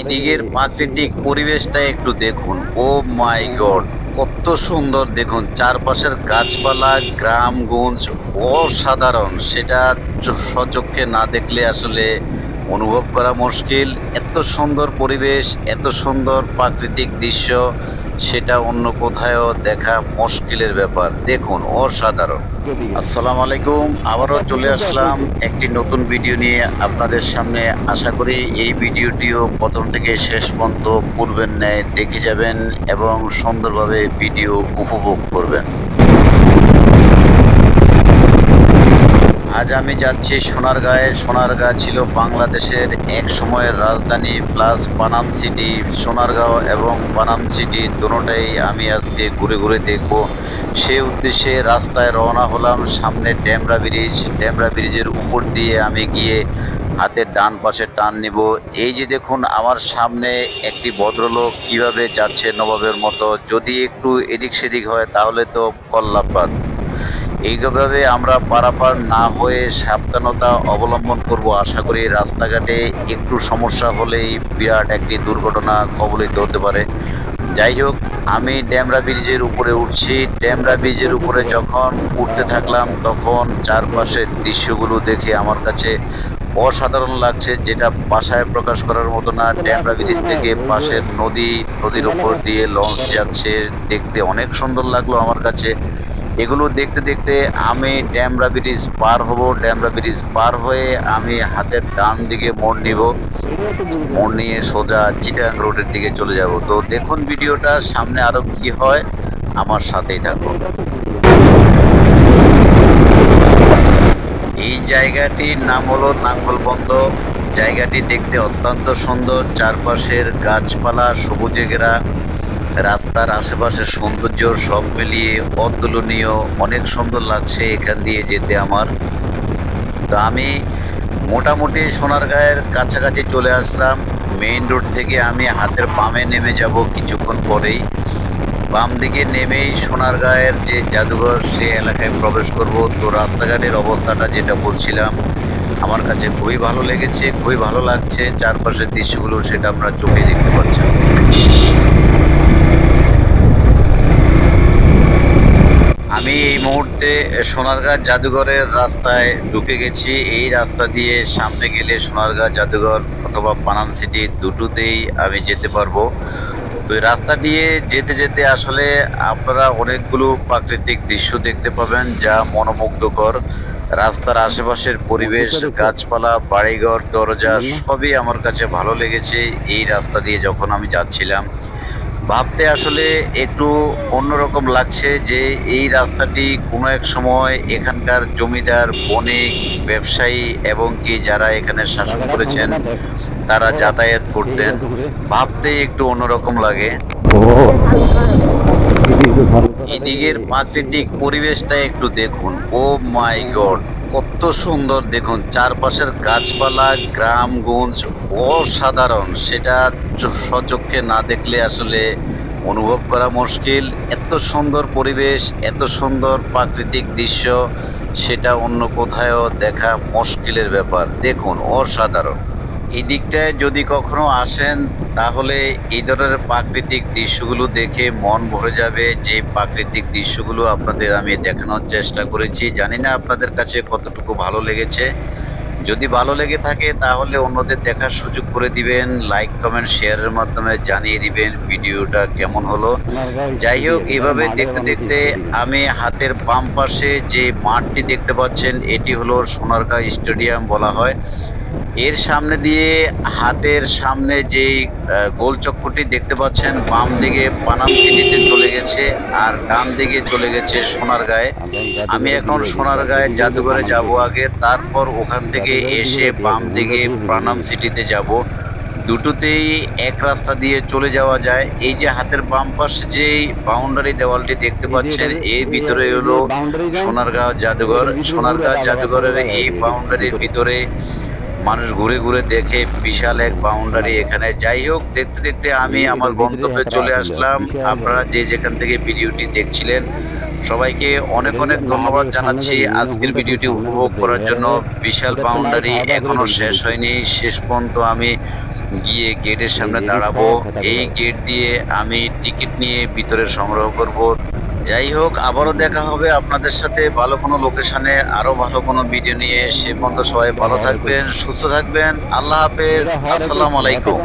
এদিকের প্রাকৃতিক পরিবেশটা একটু দেখুন। ও মাই গড, কত সুন্দর দেখুন। চারপাশের গাছপালা গ্রামগঞ্জ অসাধারণ। সেটা সচক্ষে না দেখলে আসলে অনুভব করা মুশকিল। এত সুন্দর পরিবেশ, এত সুন্দর প্রাকৃতিক দৃশ্য। সেটা অন্য কোথাও দেখা মুশকিলের ব্যাপার। দেখুন, অসাধারণ। আসসালামু আলাইকুম, আবারও চলে আসলাম একটি নতুন ভিডিও নিয়ে আপনাদের সামনে। আশা করি এই ভিডিওটিও প্রথম থেকে শেষ পর্যন্ত পূর্বের ন্যায় দেখে যাবেন এবং সুন্দরভাবে ভিডিও উপভোগ করবেন। আজ আমি যাচ্ছি সোনারগাঁয়ে। সোনারগাঁ ছিল বাংলাদেশের এক সময়ের রাজধানী, প্লাস পানাম সিটি, সোনারগাঁও এবং পানাম সিটি দুটোটাই আমি আজকে ঘুরে ঘুরে দেখব। সেই উদ্দেশ্যে রাস্তায় রওনা হলাম সামনে ড্যামরা ব্রিজ। ড্যামরা ব্রিজের উপর দিয়ে আমি গিয়ে হাতের ডান পাশে টান নিব। এই যে দেখুন, আমার সামনে একটি ভদ্রলোক কীভাবে যাচ্ছে নবাবের মতো। যদি একটু এদিক সেদিক হয়, তাহলে তো কল্লাপাত। এইভাবে আমরা পারাপার না হয়ে সাবধানতা অবলম্বন করব। আশা করি রাস্তাঘাটে একটু সমস্যা হলেই বিরাট একটি দুর্ঘটনা কবলিত হতে পারে। যাই হোক, আমি ড্যামরা ব্রিজের উপরে উঠছি। ড্যামরা ব্রিজের উপরে যখন উঠতে থাকলাম, তখন চারপাশের দৃশ্যগুলো দেখে আমার কাছে অসাধারণ লাগছে, যেটা বাসায় প্রকাশ করার মতো না। ড্যামরা ব্রিজ থেকে পাশের নদী, নদীর উপর দিয়ে লঞ্চ যাচ্ছে, দেখতে অনেক সুন্দর লাগল আমার কাছে। এগুলো দেখতে দেখতে আমি ড্যামরা ব্রিজ পার হব ড্যামরা ব্রিজ পার হয়ে আমি হাতের ডান দিকে মোড় নিব। মোড় নিয়ে সোজা চিটাং রোডের দিকে চলে যাব। তো দেখুন ভিডিওটা, সামনে আরও কি হয়, আমার সাথেই থাকুন। এই জায়গাটির নাম হলো নাঙ্গলবন্ধ জায়গাটি দেখতে অত্যন্ত সুন্দর, চারপাশের গাছপালা, সবুজে ঘেরা। রাস্তার আশেপাশের সৌন্দর্য সব মিলিয়ে অতুলনীয়, অনেক সুন্দর লাগছে এখান দিয়ে যেতে আমার। তো আমি মোটামুটি সোনারগাঁয়ের কাছাকাছি চলে আসলাম। মেইন রোড থেকে আমি হাতের বামে নেমে যাব কিছুক্ষণ পরেই। বাম দিকে নেমেই সোনারগাঁয়ের যে জাদুঘর, সে এলাকায় প্রবেশ করব। তো রাস্তাঘাটের অবস্থাটা যেটা বলছিলাম, আমার কাছে খুবই ভালো লেগেছে, খুবই ভালো লাগছে। চারপাশের দৃশ্যগুলো সেটা আপনারা চোখে দেখতে পাচ্ছেন আমি এই মুহূর্তে সোনারগাঁ জাদুঘরের রাস্তায় ঢুকে গেছি। এই রাস্তা দিয়ে সামনে গেলে সোনারগাঁ জাদুঘর অথবা পানাম সিটি দুটোতেই আমি যেতে পারব। তো এই রাস্তা দিয়ে যেতে যেতে আসলে আপনারা অনেকগুলো প্রাকৃতিক দৃশ্য দেখতে পাবেন যা মনোমুগ্ধকর। রাস্তার আশেপাশের পরিবেশ গাছপালা বাড়িঘর দরজা সবই আমার কাছে ভালো লেগেছে। এই রাস্তা দিয়ে যখন আমি যাচ্ছিলাম ভাবতে আসলে একটু অন্যরকম লাগছে যে এই রাস্তাটি কোনো এক সময় এখানকার জমিদার, বণিক, ব্যবসায়ী এবং কি যারা এখানে শাসন করেছেন, তারা যাতায়াত করতেন। ভাবতে একটু অন্যরকম লাগে। এদিকের প্রাকৃতিক পরিবেশটা একটু দেখুন। ও মাই গড কত সুন্দর। দেখুন, চারপাশের গাছপালা গ্রামগঞ্জ অসাধারণ। সেটা সচক্ষে না দেখলে আসলে অনুভব করা মুশকিল। এত সুন্দর পরিবেশ, এত সুন্দর প্রাকৃতিক দৃশ্য, সেটা অন্য কোথাও দেখা মুশকিলের ব্যাপার। দেখুন, অসাধারণ। এই দিকটায় যদি কখনো আসেন তাহলে এই ধরনের প্রাকৃতিক দৃশ্যগুলো দেখে মন ভরে যাবে। যে প্রাকৃতিক দৃশ্যগুলো আপনাদের আমি দেখানোর চেষ্টা করেছি জানি না আপনাদের কাছে কতটুকু ভালো লেগেছে। যদি ভালো লেগে থাকে তাহলে অন্যদের দেখার সুযোগ করে দিবেন লাইক কমেন্ট শেয়ারের মাধ্যমে জানিয়ে দিবেন ভিডিওটা কেমন হলো। যাই হোক এভাবে দেখতে দেখতে আমি হাতের বাম পাশে যে মাঠটি দেখতে পাচ্ছেন এটি হলো সোনারগাঁ স্টেডিয়াম বলা হয়। এর সামনে দিয়ে হাতের সামনে যেই গোল চক্করটি দেখতে পাচ্ছেন, বাম দিকে পানাম সিটিতে চলে গেছে আর ডান দিকে চলে গেছে সোনারগাঁয়ে আমি এখন সোনারগাঁয়ে জাদুঘরে যাব আগে, তারপর ওখান থেকে এসে বাম দিকে প্রাণাম সিটিতে যাব। দুটোতেই এক রাস্তা দিয়ে চলে যাওয়া যায়। এই যে হাতের বাম পাশে যে বাউন্ডারি দেওয়ালটি দেখতে পাচ্ছেন, এর ভিতরে হলো সোনারগাঁও জাদুঘর। সোনারগাঁও জাদুঘরের এই বাউন্ডারির ভিতরে মানুষ ঘুরে ঘুরে দেখে বিশাল এক বাউন্ডারি এখানে। যাই হোক দেখতে দেখতে আমি আমার গন্তব্যে চলে আসলাম। আপনারা যে যেখান থেকে ভিডিওটি দেখছিলেন সবাইকে অনেক অনেক ধন্যবাদ জানাচ্ছি। আজকের ভিডিওটি উপভোগ করার জন্য বিশাল বাউন্ডারি এখনও শেষ হয়নি। শেষ পর্যন্ত আমি গিয়ে গেটের সামনে দাঁড়াবো। এই গেট দিয়ে আমি টিকিট নিয়ে ভিতরে সংগ্রহ করব। যাই হোক আবারও দেখা হবে। আপনাদের সাথে ভালো কোনো লোকেশনে আরও ভালো কোনো ভিডিও নিয়ে। সে পর্যন্ত সবাই ভালো থাকবেন সুস্থ থাকবেন। আল্লাহ হাফেজ। আসসালাম আলাইকুম।